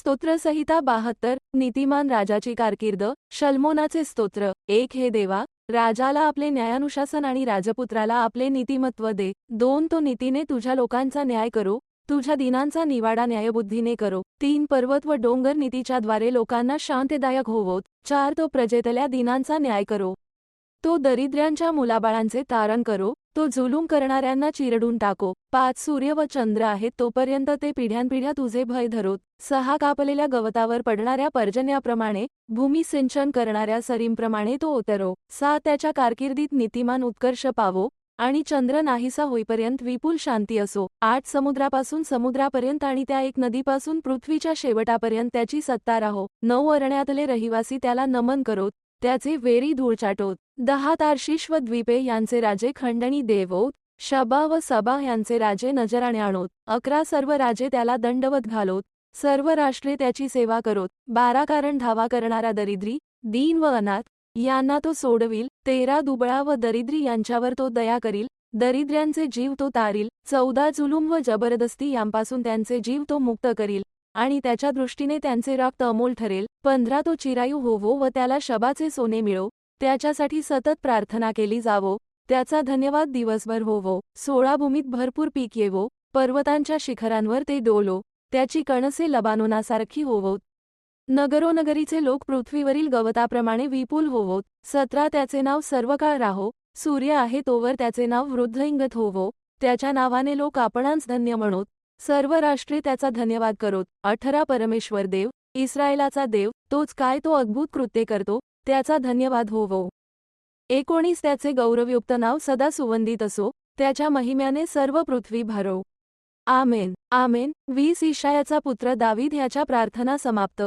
स्तोत्रसहिता बहात्तर नीतिमान राजाची कारकीर्द शल्मोनाचे स्तोत्र एक हे देवा राजाला आपले न्यायानुशासन आणि राजपुत्राला आपले नीतिमत्व दे. दोन तो नीतीने तुझ्या लोकांचा न्याय करो तुझ्या दिनांचा निवाडा न्यायबुद्धीने करो. तीन पर्वत व डोंगर नीतीच्याद्वारे लोकांना शांतदायक होवोत. चार तो प्रजेतल्या दिनांचा न्याय करो. तो दरिद्र्यांच्या मुलाबाळांचे तारण करो तो झुलूम करणाऱ्यांना चिरडून टाको. पाच सूर्य व चंद्र आहेत तोपर्यंत ते पिढ्यानपिढ्या तुझे भय धरोत. सहा कापलेल्या गवतावर पडणाऱ्या पर्जन्याप्रमाणे भूमी सिंचन करणाऱ्या सरींप्रमाणे तो उतरो. सा त्याच्या कारकिर्दीत नीतिमान उत्कर्ष पावो आणि चंद्र नाहीसा होईपर्यंत विपुल शांती असो. आठ समुद्रापासून समुद्रापर्यंत आणि त्या एक नदीपासून पृथ्वीच्या शेवटापर्यंत त्याची सत्ता राहो. नऊ अरण्यातले रहिवासी त्याला नमन करोत. त्याचे वेरी धूळ चाटोत दहा तार्शिश द्वीपे यांचे राजे खंडणी देवोत. शबा व सबा यांचे राजे नजराणे आणोत. अकरा सर्व राजे त्याला दंडवत घालोत. सर्व राष्ट्रे त्याची सेवा करोत. बारा कारण धावा करणारा दरिद्री दीन व अनाथ यांना तो सोडविल. तेरा दुबळा व दरिद्री यांच्यावर तो दया करील. दरिद्र्यांचे जीव तो तारील. चौदा जुलूम व जबरदस्ती यांपासून त्यांचे जीव तो मुक्त करील. आणि त्याच्या दृष्टीने त्यांचे रक्त अमोल ठरेल. पंधरा तो चिरायू होवो व त्याला शबाचे सोने मिळो. त्याच्यासाठी सतत प्रार्थना केली जावो. त्याचा धन्यवाद दिवसभर होवो सोळा भूमीत भरपूर पीक येवो पर्वतांच्या शिखरांवर ते डोलो. त्याची कणसे लबानोनासारखी होवोत नगरोनगरीचे लोक पृथ्वीवरील गवताप्रमाणे विपुल होवोत सतरा त्याचे नाव सर्वकाळ राहो. सूर्य आहे तोवर त्याचे नाव वृद्धइंगत होवो त्याच्या नावाने लोक आपणांस धन्य म्हणोत. सर्व राष्ट्रे त्याचा धन्यवाद करोत. अठरा परमेश्वर देव इस्रायलाचा देव तोच काय तो अद्भुत कृत्ये करतो त्याचा धन्यवाद होवो. एकोणीस त्याचे गौरवयुक्त नाव सदा सुवंदित असो त्याच्या महिम्याने सर्व पृथ्वी भरो. आमेन. आमेन. वीस ईशायाचा पुत्र दावीद ह्याच्या प्रार्थना समाप्त.